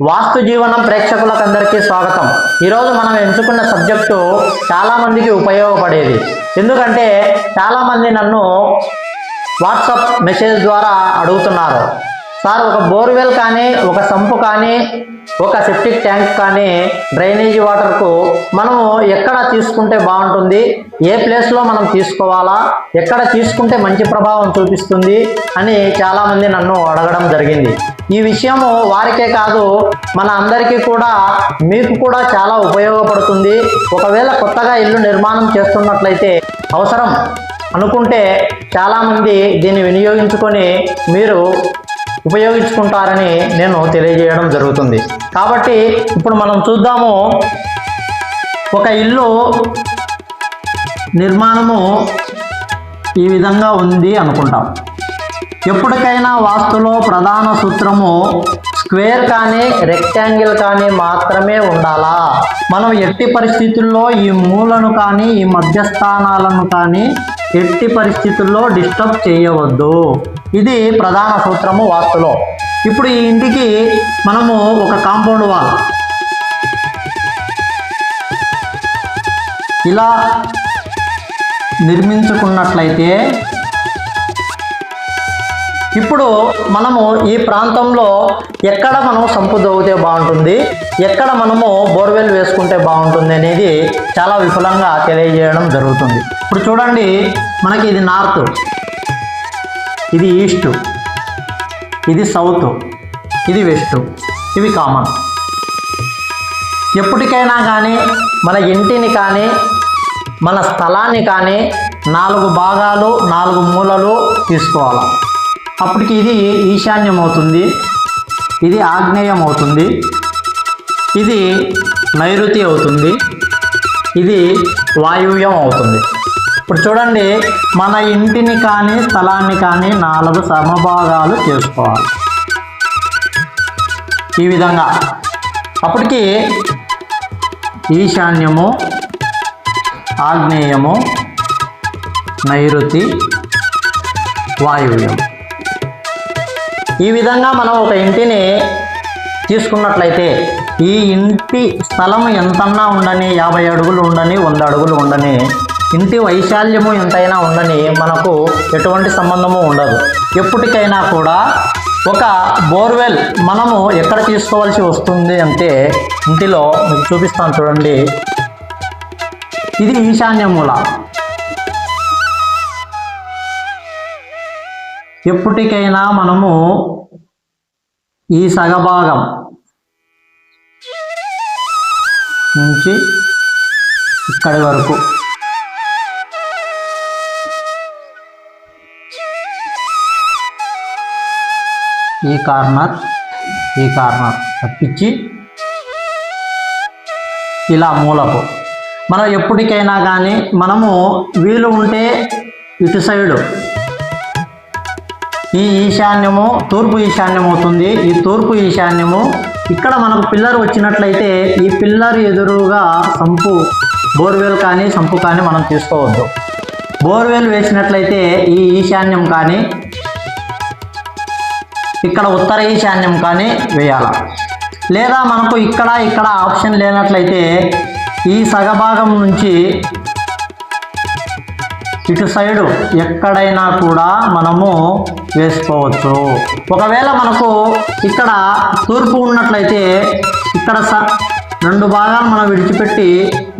వాస్తు జీవనం ప్రేక్షకులకు అందరికీ స్వాగతం. ఈరోజు మనం ఎంచుకున్న సబ్జెక్టు చాలామందికి ఉపయోగపడేది. ఎందుకంటే చాలామంది నన్ను వాట్సాప్ మెసేజ్ ద్వారా అడుగుతున్నారు. సార్ ఒక బోర్వెల్ కానీ ఒక సంపు కానీ ఒక సెప్టిక్ ట్యాంక్ కానీ డ్రైనేజీ వాటర్కు మనము ఎక్కడ తీసుకుంటే బాగుంటుంది ఏ ప్లేస్లో మనం తీసుకోవాలా ఎక్కడ తీసుకుంటే మంచి ప్రభావం చూపిస్తుంది అని చాలామంది నన్ను అడగడం జరిగింది. ఈ విషయము వారికే కాదు మన అందరికీ కూడా మీకు కూడా చాలా ఉపయోగపడుతుంది. ఒకవేళ కొత్తగా ఇల్లు నిర్మాణం చేస్తున్నట్లయితే అవసరం అనుకుంటే చాలామంది దీన్ని వినియోగించుకొని మీరు ఉపయోగించుకుంటారని నేను తెలియజేయడం జరుగుతుంది. కాబట్టి ఇప్పుడు మనం చూద్దాము ఒక ఇల్లు నిర్మాణము ఈ విధంగా ఉంది అనుకుంటాం. ఎప్పటికైనా వాస్తులో ప్రధాన సూత్రము స్క్వేర్ కానీ రెక్టాంగిల్ కానీ మాత్రమే ఉండాలా? మనం ఎట్టి పరిస్థితుల్లో ఈ మూలను కానీ ఈ మధ్యస్థానాలను కానీ ఎట్టి పరిస్థితుల్లో డిస్టర్బ్ చేయవద్దు. ఇది ప్రధాన సూత్రము వాస్తులో ఇప్పుడు ఈ ఇంటికి మనము ఒక కాంపౌండ్ వాల్. ఇలా నిర్మించుకున్నట్లయితే ఇప్పుడు మనము ఈ ప్రాంతంలో ఎక్కడ మనం సంపు దవ్వితే బాగుంటుంది ఎక్కడ మనము బోర్వెల్ వేసుకుంటే బాగుంటుంది అనేది చాలా విపులంగా తెలియజేయడం జరుగుతుంది. ఇప్పుడు చూడండి మనకి ఇది నార్త్ ఇది ఈస్ట్ ఇది సౌత్ ఇది వెస్ట్ ఇవి కామన్. ఎప్పటికైనా కానీ మన ఇంటిని కానీ మన స్థలాన్ని కానీ నాలుగు భాగాలు నాలుగు మూలలు తీసుకోవాలి? అప్పటికి ఇది ఈశాన్యం అవుతుంది ఇది ఆగ్నేయం అవుతుంది ఇది నైరుతి అవుతుంది. ఇది వాయువ్యం అవుతుంది ఇప్పుడు చూడండి మన ఇంటిని కానీ స్థలాన్ని కానీ నాలుగు సమభాగాలు చేసుకోవాలి. ఈ విధంగా. అప్పటికి ఈశాన్యము ఆగ్నేయము నైరుతి వాయువ్యం ఈ విధంగా మనం ఒక ఇంటిని తీసుకున్నట్లయితే ఈ ఇంటి స్థలం ఎంతన్నా ఉండని యాభై అడుగులు ఉండని వంద అడుగులు ఉండని ఇంటి వైశాల్యము ఎంతైనా ఉండని మనకు ఎటువంటి సంబంధము ఉండదు. ఎప్పటికైనా కూడా ఒక బోర్వెల్ మనము ఎక్కడ తీసుకోవాల్సి వస్తుంది అంటే ఇంటిలో మీకు చూపిస్తాను చూడండి. ఇది ఈశాన్య మూల ఎప్పటికైనా మనము ఈ సగభాగం నుంచి ఇక్కడి వరకు. ఈ కార్నర్ ఈ కార్నర్ తప్పించి ఇలా మూలకు మనం ఎప్పటికైనా కానీ మనము వీలు ఉంటే ఇటు సైడు ఈ ఈశాన్యము తూర్పు ఈశాన్యం అవుతుంది ఈ తూర్పు ఈశాన్యము ఇక్కడ మనకు పిల్లర్ వచ్చినట్లయితే ఈ పిల్లర్ ఎదురుగా సంపు బోర్వెల్ కానీ సంపు కానీ మనం తీసుకోవద్దు. బోర్వెల్ వేసినట్లయితే ఈ ఈశాన్యం కానీ ఇక్కడ ఉత్తర ఈశాన్యం కానీ వేయాల. లేదా మనకు ఇక్కడ ఇక్కడ ఆప్షన్ లేనట్లయితే ఈ సగభాగం నుంచి ఇటు సైడు ఎక్కడైనా కూడా మనము వేసుకోవచ్చు. ఒకవేళ మనకు ఇక్కడ తూర్పు ఉన్నట్లయితే ఇక్కడ స రెండు భాగాలు మనం విడిచిపెట్టి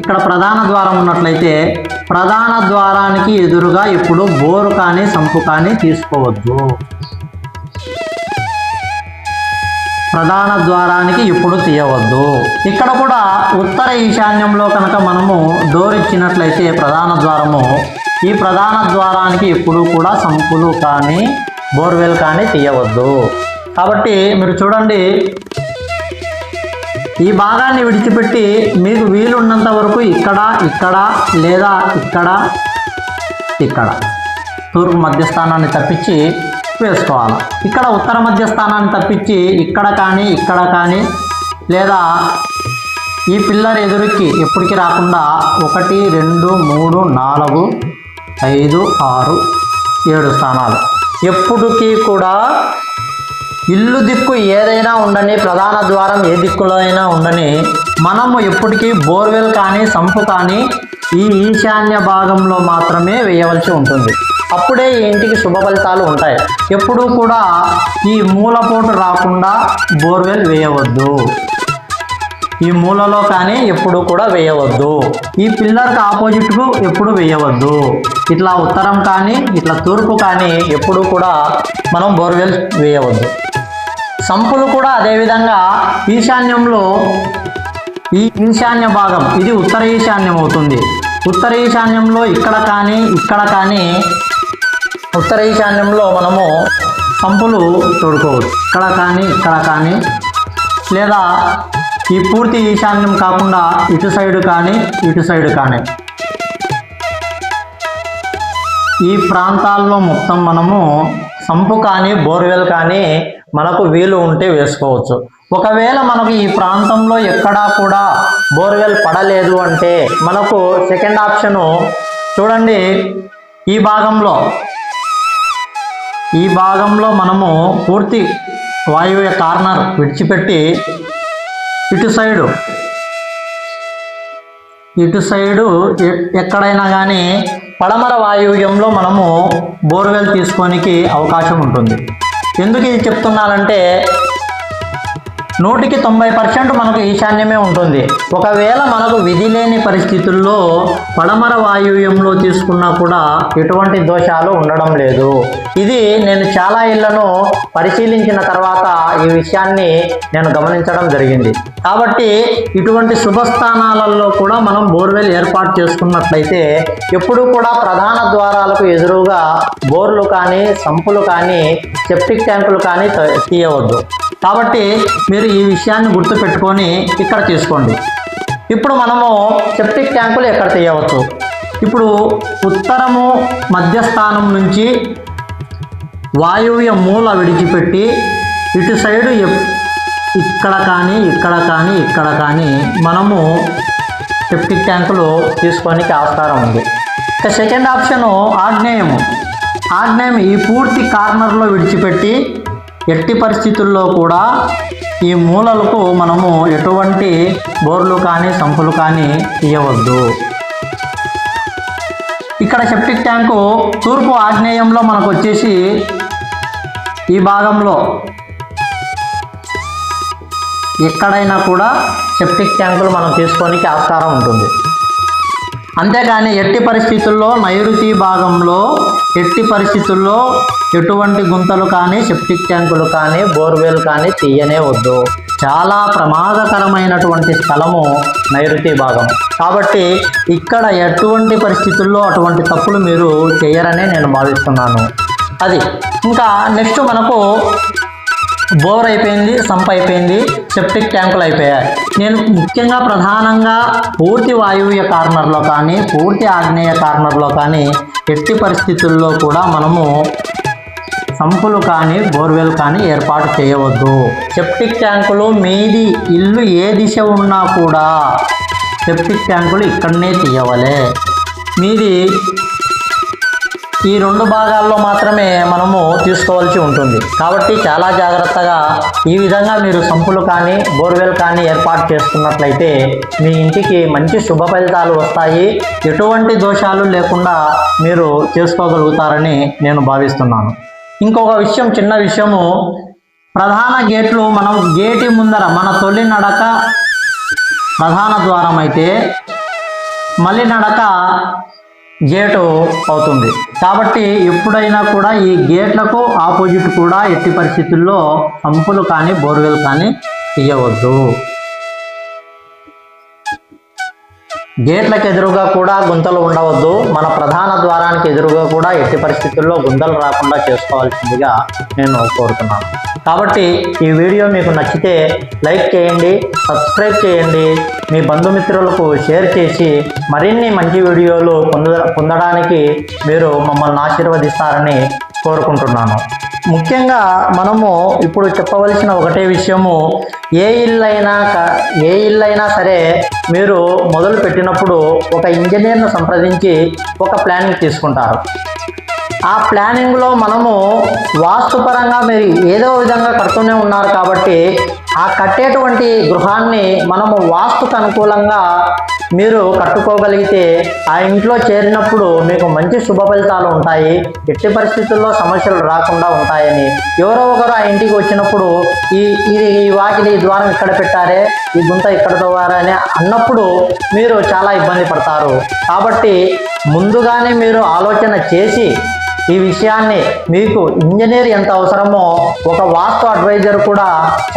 ఇక్కడ ప్రధాన ద్వారం ఉన్నట్లయితే ప్రధాన ద్వారానికి ఎదురుగా ఇప్పుడు బోరు కానీ సంపు కానీ తీసుకోవద్దు. ప్రధాన ద్వారానికి ఇప్పుడు తీయవద్దు. ఇక్కడ కూడా ఉత్తర ఈశాన్యంలో కనుక మనము డోర్ ఇచ్చినట్లయితే ప్రధాన ద్వారము ఈ ప్రధాన ద్వారానికి ఎప్పుడు కూడా సంపులు కానీ బోర్వెల్ కానీ తీయవద్దు. కాబట్టి మీరు చూడండి ఈ భాగాన్ని విడిచిపెట్టి మీకు వీలున్నంత వరకు ఇక్కడ ఇక్కడ లేదా ఇక్కడ ఇక్కడ తూర్పు మధ్యస్థానాన్ని తప్పించి వేసుకోవాలి. ఇక్కడ ఉత్తర మధ్యస్థానాన్ని తప్పించి ఇక్కడ కానీ ఇక్కడ కానీ లేదా ఈ పిల్లర్ ఎదురుకి ఎప్పటికి రాకుండా ఒకటి రెండు మూడు నాలుగు ఐదు ఆరు ఏడు స్థానాలు. ఎప్పటికీ కూడా ఇల్లు దిక్కు ఏదైనా ఉండని ప్రధాన ద్వారం ఏ దిక్కులో అయినా ఉండని మనము ఎప్పటికీ బోర్వెల్ కానీ సంపు కానీ ఈ ఈశాన్య భాగంలో మాత్రమే వేయవలసి ఉంటుంది. అప్పుడే ఈ ఇంటికి శుభ ఫలితాలు ఉంటాయి. ఎప్పుడూ కూడా ఈ మూలపోటు రాకుండా బోర్వెల్ వేయవద్దు. ఈ మూలలో కానీ ఎప్పుడు కూడా వేయవద్దు. ఈ పిల్లర్కి ఆపోజిట్కు ఎప్పుడు వేయవద్దు. ఇట్లా ఉత్తరం కానీ ఇట్లా తూర్పు కానీ ఎప్పుడు కూడా మనం బోర్వెల్ వేయవద్దు. సంపులు కూడా అదేవిధంగా ఈశాన్యంలో ఈ ఈశాన్య భాగం ఇది ఉత్తర ఈశాన్యం అవుతుంది. ఉత్తర ఈశాన్యంలో ఇక్కడ కానీ ఇక్కడ కానీ ఉత్తర ఈశాన్యంలో మనము సంపులు తోడుకోవచ్చు. ఇక్కడ కానీ ఇక్కడ కానీ లేదా ఈ పూర్తి ఈశాన్యం కాకుండా ఇటు సైడ్ కానీ ఇటు సైడ్ కానీ. ఈ ప్రాంతాల్లో మొత్తం మనము సంపు కానీ బోర్వెల్ కానీ మనకు వీలు ఉంటే వేసుకోవచ్చు. ఒకవేళ మనకు ఈ ప్రాంతంలో ఎక్కడా కూడా బోర్వెల్ పడలేదు అంటే మనకు సెకండ్ ఆప్షను చూడండి ఈ భాగంలో. ఈ భాగంలో మనము పూర్తి వాయువ్య కార్నర్ విడిచిపెట్టి ఇటు సైడు. ఇటు సైడు ఎ- ఎక్కడైనా కానీ పడమర వాయువ్యంలో మనము బోర్వెల్ తీసుకోనికి అవకాశం ఉంటుంది. ఎందుకు ఇది చెప్తున్నానంటే నూటికి తొంభై పర్సెంట్ మనకు ఈశాన్యమే ఉంటుంది. ఒకవేళ మనకు విధి లేని పరిస్థితుల్లో పడమర వాయువ్యంలో తీసుకున్నా కూడా ఎటువంటి దోషాలు ఉండడం లేదు. ఇది నేను చాలా ఇళ్ళను పరిశీలించిన తర్వాత ఈ విషయాన్ని నేను గమనించడం జరిగింది. కాబట్టి ఇటువంటి శుభస్థానాలలో కూడా మనం బోర్వెల్ ఏర్పాటు చేసుకున్నట్లయితే ఎప్పుడూ కూడా ప్రధాన ద్వారాలకు ఎదురుగా బోర్లు కానీ సంపులు కానీ సెప్టిక్ ట్యాంకులు కానీ తీయవద్దు. కాబట్టి మీరు ఈ విషయాన్ని గుర్తుపెట్టుకొని ఇక్కడ తీసుకోండి. ఇప్పుడు మనము సెప్టిక్ ట్యాంకులు ఎక్కడ తీయవచ్చు? ఇప్పుడు ఉత్తరము మధ్యస్థానం నుంచి వాయువ్య మూల విడిచిపెట్టి ఇటు సైడు ఇక్కడ కానీ ఇక్కడ కానీ ఇక్కడ కానీ మనము సెప్టిక్ ట్యాంకులు తీసుకోనికి ఆస్కారం ఉంది. ఇక సెకండ్ ఆప్షను ఆగ్నేయము. ఆగ్నేయం ఈ పూర్తి కార్నర్లో విడిచిపెట్టి ఎట్టి పరిస్థితుల్లో కూడా ఈ మూలలకు మనము ఎటువంటి బోర్లు కానీ సంపులు కానీ తీయవద్దు. ఇక్కడ సెప్టిక్ ట్యాంకు తూర్పు ఆగ్నేయంలో మనకు వచ్చేసి ఈ భాగంలో ఎక్కడైనా కూడా సెప్టిక్ ట్యాంకులు మనం తీసుకోనికి ఆస్కారం ఉంటుంది. అంతేకాని ఎట్టి పరిస్థితుల్లో నైరుతి భాగంలో ఎట్టి పరిస్థితుల్లో ఎటువంటి గుంతలు కానీ సెప్టిక్ ట్యాంకులు కానీ బోర్వెల్ కానీ తీయనే వద్దు. చాలా ప్రమాదకరమైనటువంటి స్థలము నైరుతి భాగం. కాబట్టి ఇక్కడ ఎటువంటి పరిస్థితుల్లో అటువంటి తప్పులు మీరు చేయరనే నేను భావిస్తున్నాను. అది. ఇంకా నెక్స్ట్ మనకు బోర్ అయిపోయింది సంప్ అయిపోయింది సెప్టిక్ ట్యాంకులు అయిపోయాయి. నేను ముఖ్యంగా ప్రధానంగా పూర్తి వాయువ్య కార్నర్లో కానీ పూర్తి ఆగ్నేయ కార్నర్లో కానీ ఎట్టి పరిస్థితుల్లో కూడా మనము సంపులు కానీ బోర్వెల్ కానీ ఏర్పాటు చేయవద్దు. సెప్టిక్ ట్యాంకులు మీది ఇల్లు ఏ దిశ ఉన్నా కూడా సెప్టిక్ ట్యాంకులు ఇక్కడనే తీయవలే. మీది ఈ రెండు భాగాల్లో మాత్రమే మనము తీసుకోవాల్సి ఉంటుంది. కాబట్టి చాలా జాగ్రత్తగా ఈ విధంగా మీరు సంపులు కానీ బోర్వెల్ కానీ ఏర్పాటు చేసుకున్నట్లయితే మీ ఇంటికి మంచి శుభ ఫలితాలు వస్తాయి. ఎటువంటి దోషాలు లేకుండా మీరు చేసుకోగలుగుతారని నేను భావిస్తున్నాను. ఇంకొక విషయం చిన్న విషయము. ప్రధాన గేట్లు మనం గేటి ముందర మన తొలి నడక ప్రధాన ద్వారం అయితే మళ్ళీ నడక గేటు అవుతుంది. కాబట్టి ఎప్పుడైనా కూడా ఈ గేట్లకు ఆపోజిట్ కూడా ఎట్టి పరిస్థితుల్లో పంపులు కానీ బోర్వెల్ కానీ తీయవద్దు గేట్లకు ఎదురుగా కూడా గుంతలు ఉండవద్దు. మన ప్రధాన ద్వారానికి ఎదురుగా కూడా ఎట్టి పరిస్థితుల్లో గుంతలు రాకుండా చేసుకోవాల్సిందిగా నేను కోరుతున్నాను. కాబట్టి ఈ వీడియో మీకు నచ్చితే లైక్ చేయండి సబ్స్క్రైబ్ చేయండి. మీ బంధుమిత్రులకు షేర్ చేసి మరిన్ని మంచి వీడియోలు పొంద పొందడానికి మీరు మమ్మల్ని ఆశీర్వదిస్తారని కోరుకుంటున్నాను. ముఖ్యంగా మనము ఇప్పుడు చెప్పవలసిన ఒకటే విషయము ఏ ఇల్లైనా క- ఏ ఇల్లైనా సరే మీరు మొదలు పెట్టినప్పుడు ఒక ఇంజనీర్ను సంప్రదించి ఒక ప్లానింగ్ తీసుకుంటారు. ఆ ప్లానింగ్లో మనము వాస్తుపరంగా మీరు ఏదో విధంగా కడుతూనే ఉన్నారు కాబట్టి ఆ కట్టేటువంటి గృహాన్ని మనము వాస్తుకు అనుకూలంగా మీరు కట్టుకోగలిగితే ఆ ఇంట్లో చేరినప్పుడు మీకు మంచి శుభ ఫలితాలు ఉంటాయి. ఎట్టి పరిస్థితుల్లో సమస్యలు రాకుండా ఉంటాయని. ఎవరో ఒకరు ఆ ఇంటికి వచ్చినప్పుడు ఈ ఇది ఈ వాకిలి ఈ ద్వారం ఇక్కడ పెట్టారే ఈ గుంత ఇక్కడ తవ్వారే అన్నప్పుడు మీరు చాలా ఇబ్బంది పడతారు. కాబట్టి ముందుగానే మీరు ఆలోచన చేసి ఈ విషయాన్ని మీకు ఇంజనీర్ ఎంత అవసరమో ఒక వాస్తు అడ్వైజర్ కూడా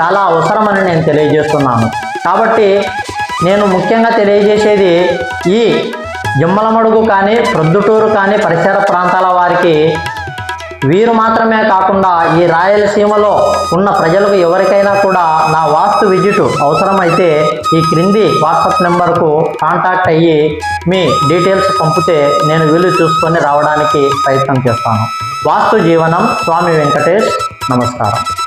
చాలా అవసరమని నేను తెలియజేస్తున్నాను. కాబట్టి నేను ముఖ్యంగా తెలియజేసేది ఈ జమ్మలమడుగు కానీ ప్రొద్దుటూరు కానీ పరిసర ప్రాంతాల వారికి వీరు మాత్రమే కాకుండా ఈ రాయలసీమలో ఉన్న ప్రజలకు ఎవరికైనా కూడా నా వాస్తు విజిట్ అవసరమైతే ఈ క్రింది వాట్సాప్ నెంబర్కు కాంటాక్ట్ అయ్యి మీ డీటెయిల్స్ పంపితే నేను వీలు చూసుకొని రావడానికి ప్రయత్నం చేస్తాను. వాస్తు జీవనం స్వామి వెంకటేష్ నమస్కారం.